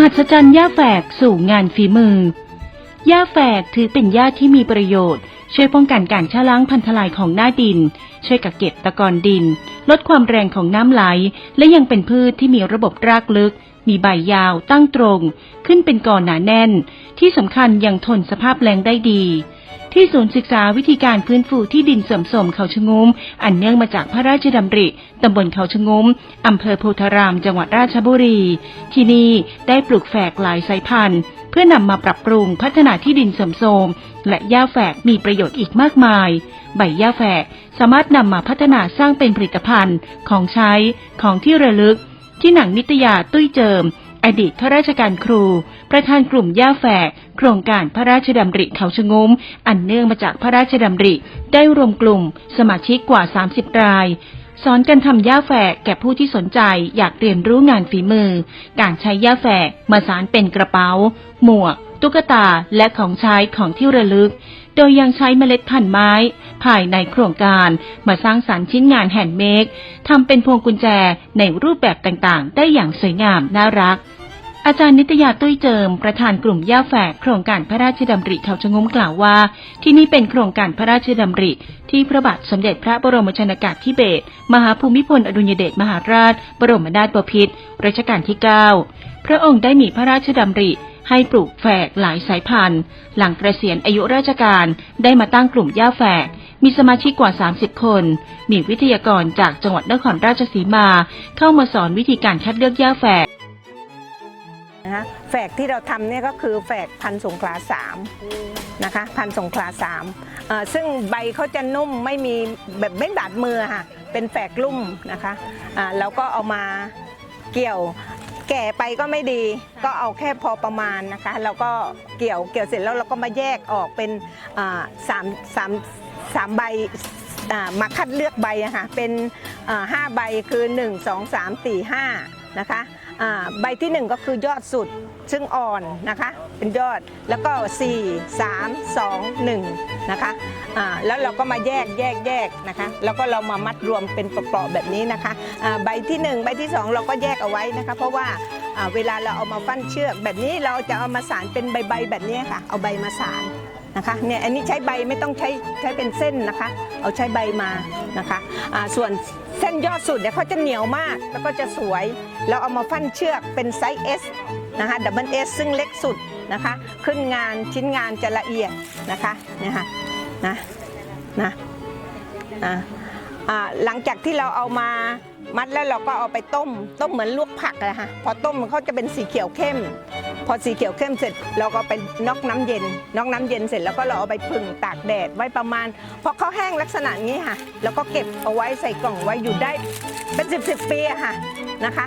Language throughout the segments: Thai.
มหัศจรรย์ย่าแฝกสู่งานฝีมือย่าแฝกถือเป็นหญ้าที่มีประโยชน์ ช่วยป้องกันการชะล้างพันทลายของหน้าดิน ช่วยกักเก็บตะกอนดิน ลดความแรงของน้ำไหล และยังเป็นพืชที่มีระบบรากลึก มีใบยาวตั้งตรง ขึ้นเป็นกอหนาแน่น ที่สำคัญยังทนสภาพแรงได้ดี ที่ศูนย์ศึกษาวิธีการฟื้นฟูที่ดินเสื่อมโทรมเขาชะงุม อันเนื่องมาจากพระราชดำริตำบลเขาชะงุมอำเภอโพธาราม จังหวัดราชบุรี ที่นี่ได้ปลูกแฝกหลายสายพันธุ์เพื่อนำมาปรับปรุงพัฒนาที่ดินเสื่อมโทรมและหญ้าแฝกมีประโยชน์อีกมากมาย ใบหญ้าแฝกสามารถนำมาพัฒนาสร้างเป็นผลิตภัณฑ์ของใช้ของที่ระลึก ที่หนังนิตยาตุ้ยเจิม อดีตข้าราชการครู ประธานกลุ่มย่าแฝก โครงการพระราชดำริเขาชะงม อันเนื่องมาจากพระราชดำริ ได้รวมกลุ่ม สมาชิกกว่า 30 รายสอนการทำย่าแฝกแก่ผู้ที่สนใจอยากเรียนรู้งานฝีมือ การใช้ย่าแฝกมาสารเป็นกระเป๋า หมวก ตุ๊กตาและของใช้ของที่ระลึก โดยยังใช้เมล็ดพันธุ์ไม้ ภายในโครงการมาสร้างสรรค์ชิ้นงานแฮนด์เมดทำเป็นพวงกุญแจในรูปแบบต่างๆ ได้อย่างสวยงามน่ารัก อาจารย์นิตยาตุ้ยเจิม ประธานกลุ่มย่าแฝกโครงการพระราชดำริเขาชะงมกล่าวว่า ที่นี่เป็นโครงการพระราชดำริ ที่พระบาทสมเด็จพระบรมชนากาธิเบศรมหาภูมิพลอดุลยเดชมหาราช บรมนาถบพิตรรัชกาลที่ 9 พระองค์ได้มีพระราชดำริให้ปลูกแฝกหลายสายพันธุ์ หลังเกษียณอายุราชการได้มาตั้งกลุ่มย่าแฝก มีสมาชิกกว่า 30 คน มีวิทยากรจากจังหวัดนครราชสีมา เข้ามาสอนวิธีการคัดเลือกย่าแฝก แฝกที่เราทำเนี่ยก็คือแฝกพันธุ์สงขลาสามนะคะพันธุ์สงขลาสามเอ่อซึ่งใบเขาจะนุ่มไม่มีแบบไม่บาดมือค่ะเป็นแฝกลุ่มนะคะอ่าแล้วก็เอามาเกี่ยวแก่ไปก็ไม่ดีก็เอาแค่พอประมาณนะคะแล้วก็เกี่ยวเกี่ยวเสร็จแล้วเราก็มาแยกออกเป็นอ่าสามสามสามใบอ่ามาคัดเลือกใบอะค่ะเป็นอ่าห้าใบคือ 1 2 3 4 5 นะคะใบที่ 1 ก็คือยอดสุดซึ่งอ่อนนะคะเป็นยอดแล้วก็ 4 3 2 1นะคะแล้วเราก็มาแยกแยกแยกนะคะแล้วก็เรามามัดรวมเป็นเปราะๆแบบนี้นะคะใบที่ 1 ใบที่ 2 เราก็แยกเอาไว้นะคะ เพราะว่าเวลาเราเอามาฟันเชือก แบบนี้เราจะเอามาสารเป็นใบๆแบบนี้ค่ะเอาใบมาสารนะคะเนี่ยอันนี้ใช้ใบไม่ต้องใช้ใช้เป็นเส้นนะคะ เอาใช้ใบมานะคะอ่าส่วน เส้นยอดสุดเนี่ยเขาจะเหนียวมากแล้วก็จะสวย เราเอามาฟันเชือกเป็นไซส์ S นะคะดับเบิลเอสซึ่งเล็กสุดนะคะ ขึ้นงานชิ้นงานจะละเอียดนะคะเนี่ยค่ะนะนะอะหลังจากที่เราเอามามัดแล้วเราก็เอาไปต้ม ต้มเหมือนลวกผักอะค่ะพอต้มมันเขาจะเป็นสีเขียวเข้ม พอสีเขียวเข้มเสร็จเราก็ไปนอกน้ำเย็นนอกน้ำเย็นเสร็จแล้วก็เราเอาไปผึ่งตากแดดไว้ประมาณพอเขาแห้งลักษณะนี้ค่ะ แล้วก็เก็บเอาไว้ใส่กล่องไว้อยู่ได้เป็นสิบสิบปีอะค่ะนะคะ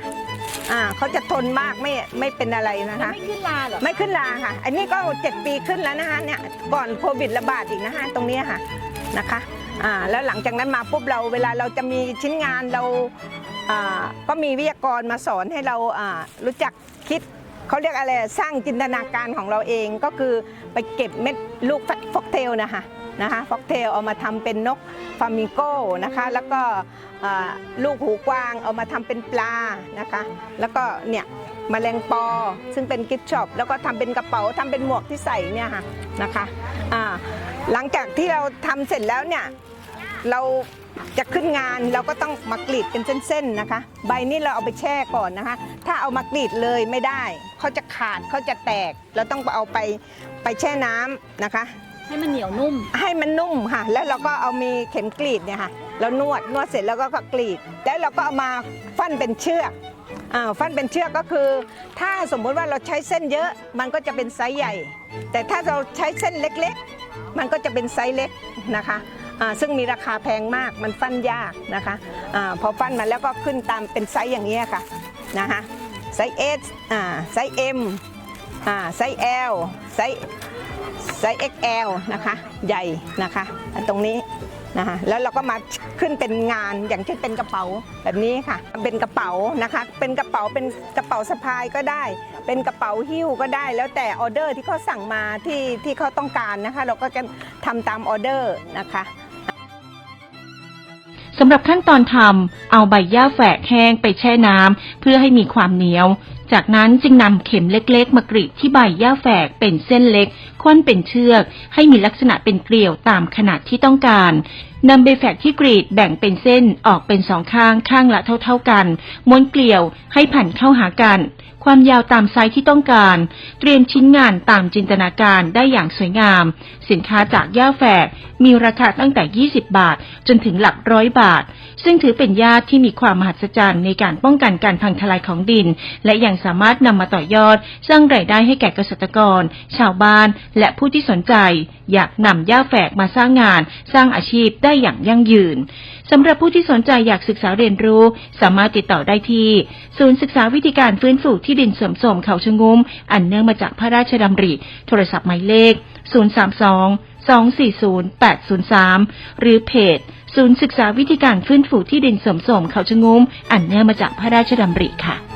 อ่าเขาจะทนมากไม่ไม่เป็นอะไรนะคะ ไม่ขึ้นลาเหรอไม่ขึ้นราค่ะ อันนี้ก็7ปีขึ้นแล้วนะคะเนี่ยก่อนโควิดระบาดอีกนะคะตรงเนี้ยค่ะนะคะอ่าแล้วหลังจากนั้นมาปุ๊บเราเวลาเราจะมีชิ้นงานเราอ่าก็มีวิทยากรมาสอนให้เราอ่ารู้จักคิด เขาเรียกอะไรสร้างจินตนาการของเราเองก็คือไปเก็บเม็ดลูกฟอกเทลนะคะนะคะฟอกเทลเอามาทำเป็นนกฟามิงโก้นะคะแล้วก็ลูกหูกวางเอามาทำเป็นปลานะคะแล้วก็เนี่ยมแมลงปอซึ่งเป็นกิฟช็อปแล้วก็ทำเป็นกระเป๋าทำเป็นหมวกที่ใส่เนี่ยค่ะนะคะหลังจากที่เราทำเสร็จแล้วเนี่ยเรา จะขึ้นงานเราก็ต้องมากรีดเป็นเส้นๆนะคะ ใบนี้เราเอาไปแช่ก่อนนะคะ ถ้าเอามากรีดเลยไม่ได้เขาจะขาดเขาจะแตก เราต้องเอาไปไปแช่น้ำนะคะ ให้มันเหนียวนุ่ม ให้มันนุ่มค่ะ แล้วเราก็เอามีเข็มกรีดเนี่ยค่ะแล้วนวดนวดเสร็จแล้วก็กรีด แล้วเราก็เอามาฟันเป็นเชือกอ่าฟันเป็นเชือกก็คือ ถ้าสมมุติว่าเราใช้เส้นเยอะมันก็จะเป็นไซส์ใหญ่ แต่ถ้าเราใช้เส้นเล็กๆ มันก็จะเป็นไซส์เล็กนะคะอ่า ซึ่งมีราคาแพงมากมันฟันยากนะคะอาพอฟันมาแล้วก็ขึ้นตามเป็นไซส์อย่างนี้ค่ะนะคะไซส์ S อ่าไซส์ M อ่าไซส์ L ไซส์ไซส์ XL นะคะใหญ่นะคะตรงนี้นะคะแล้วเราก็มาขึ้นเป็นงานอย่างเช่นเป็นกระเป๋าแบบนี้ค่ะ เป็นกระเป๋านะคะเป็นกระเป๋าเป็นกระเป๋าสะพายก็ได้ เป็นกระเป๋าหิ้วก็ได้ แล้วแต่ออเดอร์ที่เขาสั่งมาที่ที่เขาต้องการนะคะ เราก็จะทำตามออเดอร์นะคะ สำหรับขั้นตอนทำเอาใบหญ้าแฝกแห้งไปแช่น้ำเพื่อให้มีความเหนียว จากนั้นจึงนำเข็มเล็กๆ มากรีดที่ใบหญ้าแฝกเป็นเส้นเล็กควนเป็นเชือก ให้มีลักษณะเป็นเกลียวตามขนาดที่ต้องการนำใบแฝกที่กรีดแบ่งเป็นเส้นออกเป็นสองข้างข้างละเท่า ๆกันม้วนเกลียวให้ผันเข้าหากันความยาวตามไซส์ที่ต้องการ เตรียมชิ้นงานตามจินตนาการได้อย่างสวยงาม สินค้าจากย่าแฝกมีราคาตั้งแต่ 20 บาท จนถึงหลักร้อยบาท ซึ่งถือเป็นญาติที่มีความมหัศจรรย์ในการป้องกันการพังทลายของดิน และยังสามารถนำมาต่อยอด สร้างรายได้ให้แก่เกษตรกร ชาวบ้าน และผู้ที่สนใจ อยากนำย่าแฝกมาสร้างงาน สร้างอาชีพได้อย่างยั่งยืนสำหรับผู้ที่สนใจอยากศึกษาเรียนรู้ สามารถติดต่อได้ที่ ศูนย์ศึกษาวิธีการฟื้นฟูที่ดินเสื่อมโทรมเขาชะงุมอันเนื่องมาจากพระราชดำริ โทรศัพท์หมายเลข 032 240 803 หรือเพจ ศูนย์ศึกษาวิธีการฟื้นฟูที่ดินเสื่อมโทรมเขาชะงุมอันเนื่องมาจากพระราชดำริค่ะ